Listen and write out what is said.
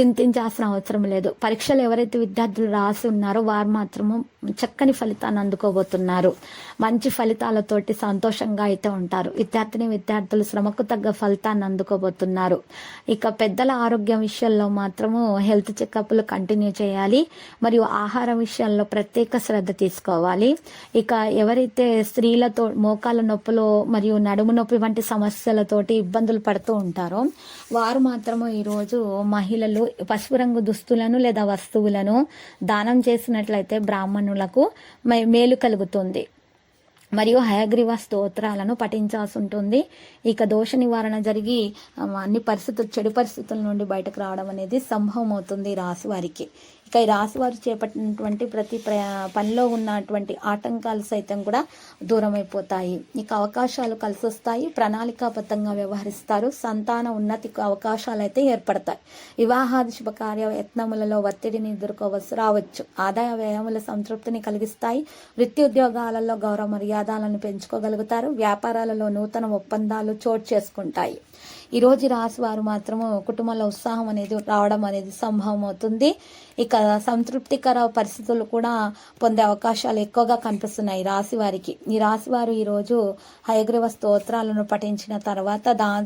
చింతించాల్సిన అవసరం లేదు. పరీక్షలు ఎవరైతే విద్యార్థులు రాసి ఉన్నారో వారు మాత్రము చక్కని ఫలితాన్ని అందుకోబోతున్నారు. మంచి ఫలితాలతోటి సంతోషంగా అయితే ఉంటారు. విద్యార్థిని విద్యార్థులు శ్రమకు తగ్గ ఫలితాన్ని అందుకోబోతున్నారు. ఇక పెద్దల ఆరోగ్యం విషయంలో మాత్రము హెల్త్ చెకప్లు కంటిన్యూ చేయాలి. మరియు ఆహార విషయంలో ప్రత్యేక శ్రద్ధ తీసుకోవాలి. ఇక ఎవరైతే స్త్రీలతో మోకాల నొప్పులు మరియు నడుము నొప్పి వంటి సమస్యలతోటి ఇబ్బందులు పడుతూ ఉంటారో వారు మాత్రము ఈరోజు మహిళలు పసుపు రంగు దుస్తులను లేదా వస్తువులను దానం చేసినట్లయితే బ్రాహ్మణులకు మేలు కలుగుతుంది. మరియు హయగ్రీవ స్తోత్రాలను పఠించాల్సి ఉంటుంది. ఇక దోష నివారణ జరిగి అన్ని పరిస్థితులు చెడు పరిస్థితుల నుండి బయటకు రావడం అనేది సంభవం అవుతుంది రాశి వారికి. ఇక ఈ రాశి వారు చేపట్టినటువంటి ప్రతి పనిలో ఉన్నటువంటి ఆటంకాలు సైతం కూడా దూరం అయిపోతాయి ఇక అవకాశాలు కలిసి వస్తాయి ప్రణాళికాబద్ధంగా వ్యవహరిస్తారు సంతాన ఉన్నతి అవకాశాలు అయితే ఏర్పడతాయి. వివాహాది శుభకార్య యత్నములలో ఒత్తిడిని ఎదుర్కోవచ్చు రావచ్చు. ఆదాయ వ్యయముల సంతృప్తిని కలిగిస్తాయి. వృత్తి ఉద్యోగాలలో గౌరవ మర్యాదలను పెంచుకోగలుగుతారు. వ్యాపారాలలో నూతన ఒప్పందాలు చోటు చేసుకుంటాయి. ఈరోజు రాశి వారు మాత్రము కుటుంబంలో ఉత్సాహం అనేది రావడం అనేది సంభవం అవుతుంది. ఇక సంతృప్తికర పరిస్థితులు కూడా పొందే అవకాశాలు ఎక్కువగా కనిపిస్తున్నాయి రాశి వారికి. ఈ రాశి వారు ఈరోజు హయగ్రీవ స్తోత్రాలను పఠించిన తర్వాత దాన